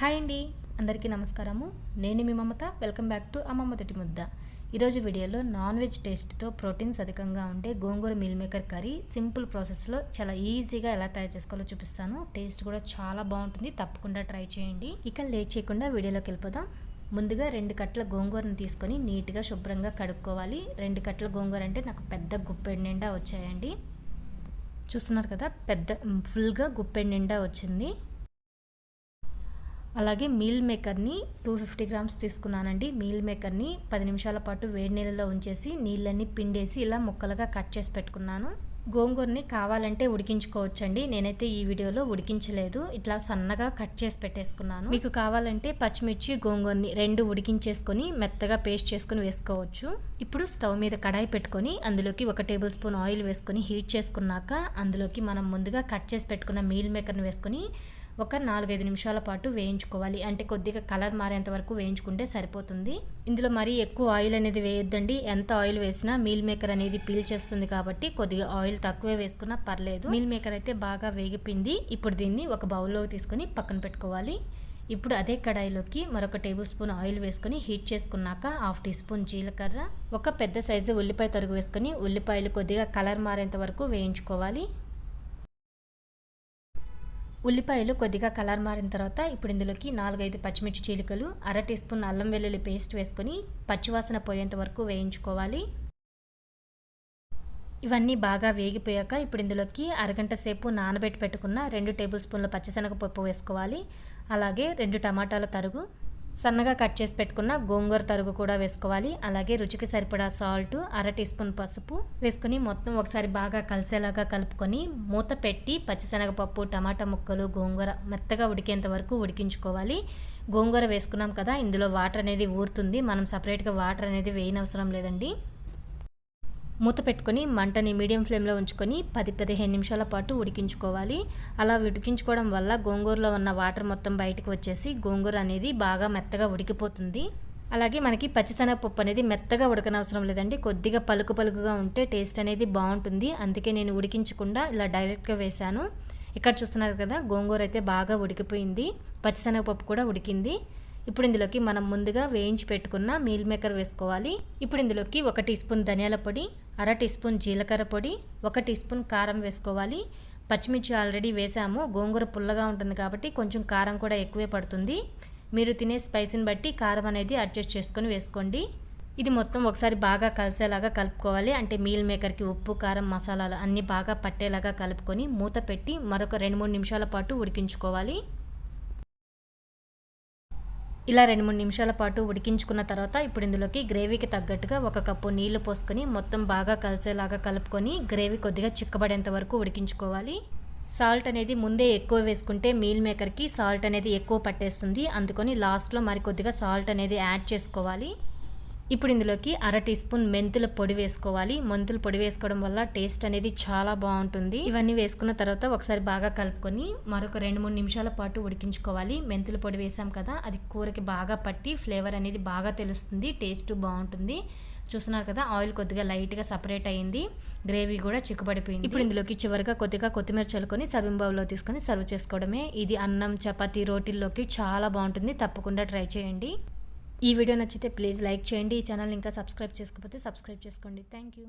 Hi అండి అందరికీ నమస్కారము. నేను మీ Mamata welcome back to Amma Modati Mudda. ఈరోజు వీడియోలో నాన్ వెజ్ టేస్ట్తో ప్రోటీన్స్ అధికంగా ఉండే gongura meal maker curry simple ప్రాసెస్లో చాలా ఈజీగా ఎలా తయారు చేసుకోవాలో చూపిస్తాను. టేస్ట్ కూడా చాలా బాగుంటుంది తప్పకుండా ట్రై చేయండి. ఇక లేట్ చేయకుండా వీడియోలోకి వెళ్ళిపోదాం. ముందుగా రెండు కట్టల గోంగూరను తీసుకొని నీట్గా శుభ్రంగా కడుక్కోవాలి. రెండు కట్టల గోంగూర అంటే నాకు పెద్ద గుప్పెడు నిండా వచ్చాయండి. చూస్తున్నారు కదా పెద్ద ఫుల్గా గుప్పెడు నిండా వచ్చింది. అలాగే మీల్ మేకర్ని టూ ఫిఫ్టీ గ్రామ్స్ తీసుకున్నానండి. మీల్ మేకర్ని పది నిమిషాల పాటు వేడి నీళ్ళలో ఉంచేసి నీళ్ళన్నీ పిండేసి ఇలా ముక్కలుగా కట్ చేసి పెట్టుకున్నాను. గోంగూరని కావాలంటే ఉడికించుకోవచ్చండి. నేనైతే ఈ వీడియోలో ఉడికించలేదు. ఇట్లా సన్నగా కట్ చేసి పెట్టేసుకున్నాను. మీకు కావాలంటే పచ్చిమిర్చి గోంగూరని రెండు ఉడికించేసుకొని మెత్తగా పేస్ట్ చేసుకుని వేసుకోవచ్చు. ఇప్పుడు స్టవ్ మీద కడాయి పెట్టుకొని అందులోకి ఒక టేబుల్ స్పూన్ ఆయిల్ వేసుకొని హీట్ చేసుకున్నాక అందులోకి మనం ముందుగా కట్ చేసి పెట్టుకున్న మీల్ మేకర్ని వేసుకొని ఒక నాలుగైదు నిమిషాల పాటు వేయించుకోవాలి. అంటే కొద్దిగా కలర్ మారేంత వరకు వేయించుకుంటే సరిపోతుంది. ఇందులో మరీ ఎక్కువ ఆయిల్ అనేది వేయొద్దండి. ఎంత ఆయిల్ వేసినా మీల్ మేకర్ అనేది పీల్ చేస్తుంది కాబట్టి కొద్దిగా ఆయిల్ తక్కువే వేసుకున్నా పర్లేదు. మీల్ మేకర్ అయితే బాగా వేగిపోయింది. ఇప్పుడు దీన్ని ఒక బౌల్లో తీసుకొని పక్కన పెట్టుకోవాలి. ఇప్పుడు అదే కడాయిలోకి మరొక టేబుల్ స్పూన్ ఆయిల్ వేసుకొని హీట్ చేసుకున్నాక హాఫ్ టీ స్పూన్ జీలకర్ర ఒక పెద్ద సైజు ఉల్లిపాయ తరుగు వేసుకొని ఉల్లిపాయలు కొద్దిగా కలర్ మారేంత వరకు వేయించుకోవాలి. ఉల్లిపాయలు కొద్దిగా కలర్ మారిన తర్వాత ఇప్పుడు ఇందులోకి నాలుగైదు పచ్చిమిర్చి చీలికలు అర టీ స్పూన్ అల్లం వెల్లుల్లి పేస్ట్ వేసుకొని పచ్చివాసన పోయేంత వరకు వేయించుకోవాలి. ఇవన్నీ బాగా వేగిపోయాక ఇప్పుడు ఇందులోకి అరగంట సేపు నానబెట్టి పెట్టుకున్న రెండు టేబుల్ స్పూన్ల పచ్చిశనగపప్పు వేసుకోవాలి. అలాగే రెండు టమాటాల తరుగు సన్నగా కట్ చేసి పెట్టుకున్న గోంగూర తరుగు కూడా వేసుకోవాలి. అలాగే రుచికి సరిపడా సాల్ట్ అర టీ స్పూన్ పసుపు వేసుకుని మొత్తం ఒకసారి బాగా కలిసేలాగా కలుపుకొని మూత పెట్టి పచ్చిశనగపప్పు టమాటా ముక్కలు గోంగూర మెత్తగా ఉడికేంత వరకు ఉడికించుకోవాలి. గోంగూర వేసుకున్నాం కదా ఇందులో వాటర్ అనేది ఊరుతుంది. మనం సపరేట్గా వాటర్ అనేది వేయనవసరం లేదండి. మూత పెట్టుకొని మంటని మీడియం ఫ్లేమ్లో ఉంచుకొని పది పదిహేను నిమిషాల పాటు ఉడికించుకోవాలి. అలా ఉడికించుకోవడం వల్ల గోంగూరలో ఉన్న వాటర్ మొత్తం బయటకు వచ్చేసి గోంగూర అనేది బాగా మెత్తగా ఉడికిపోతుంది. అలాగే మనకి పచ్చిశనగపప్పు అనేది మెత్తగా ఉడకనవసరం లేదండి. కొద్దిగా పలుకు పలుకుగా ఉంటే టేస్ట్ అనేది బాగుంటుంది. అందుకే నేను ఉడికించకుండా ఇలా డైరెక్ట్గా వేశాను. ఇక్కడ చూస్తున్నారు కదా గోంగూర అయితే బాగా ఉడికిపోయింది. పచ్చిశనగపప్పు కూడా ఉడికింది. ఇప్పుడు ఇందులోకి మనం ముందుగా వేయించి పెట్టుకున్న మీల్ మేకర్ వేసుకోవాలి. ఇప్పుడు ఇందులోకి ఒక టీ స్పూన్ ధనియాల పొడి అర టీ స్పూన్ జీలకర్ర పొడి ఒక టీ స్పూన్ కారం వేసుకోవాలి. పచ్చిమిర్చి ఆల్రెడీ వేసాము. గోంగూర పుల్లగా ఉంటుంది కాబట్టి కొంచెం కారం కూడా ఎక్కువే పడుతుంది. మీరు తినే స్పైసీని బట్టి కారం అనేది అడ్జస్ట్ చేసుకొని వేసుకోండి. ఇది మొత్తం ఒకసారి బాగా కలిసేలాగా కలుపుకోవాలి. అంటే మీల్ మేకర్కి ఉప్పు కారం మసాలాలు అన్నీ బాగా పట్టేలాగా కలుపుకొని మూత పెట్టి మరొక రెండు మూడు నిమిషాల పాటు ఉడికించుకోవాలి. ఇలా రెండు మూడు నిమిషాల పాటు ఉడికించుకున్న తర్వాత ఇప్పుడు ఇందులోకి గ్రేవీకి తగ్గట్టుగా ఒక కప్పు నీళ్ళు పోసుకొని మొత్తం బాగా కలిసేలాగా కలుపుకొని గ్రేవీ కొద్దిగా చిక్కబడేంత వరకు ఉడికించుకోవాలి. సాల్ట్ అనేది ముందే ఎక్కువ వేసుకుంటే మీల్ మేకర్కి సాల్ట్ అనేది ఎక్కువ పట్టేస్తుంది. అందుకని లాస్ట్లో మరి కొద్దిగా సాల్ట్ అనేది యాడ్ చేసుకోవాలి. ఇప్పుడు ఇందులోకి అర టీ స్పూన్ మెంతుల పొడి వేసుకోవాలి. మెంతుల పొడి వేసుకోవడం వల్ల టేస్ట్ అనేది చాలా బాగుంటుంది. ఇవన్నీ వేసుకున్న తర్వాత ఒకసారి బాగా కలుపుకొని మరొక రెండు మూడు నిమిషాల పాటు ఉడికించుకోవాలి. మెంతుల పొడి వేసాం కదా అది కూరకి బాగా పట్టి ఫ్లేవర్ అనేది బాగా తెలుస్తుంది. టేస్ట్ బాగుంటుంది. చూస్తున్నారు కదా ఆయిల్ కొద్దిగా లైట్గా సపరేట్ అయ్యింది గ్రేవీ కూడా చిక్కుపడిపోయింది ఇప్పుడు ఇందులోకి చివరిగా కొద్దిగా కొత్తిమీర చల్లుకొని సర్వింగ్ బౌల్లో తీసుకొని సర్వ్ చేసుకోవడమే. ఇది అన్నం చపాతీ రోటీల్లోకి చాలా బాగుంటుంది. తప్పకుండా ట్రై చేయండి. ఈ వీడియో నచ్చితే ప్లీజ్ లైక్ చేయండి. ఈ ఛానల్ ఇంకా సబ్స్క్రైబ్ చేసుకోకపోతే సబ్స్క్రైబ్ చేసుకోండి. Thank you.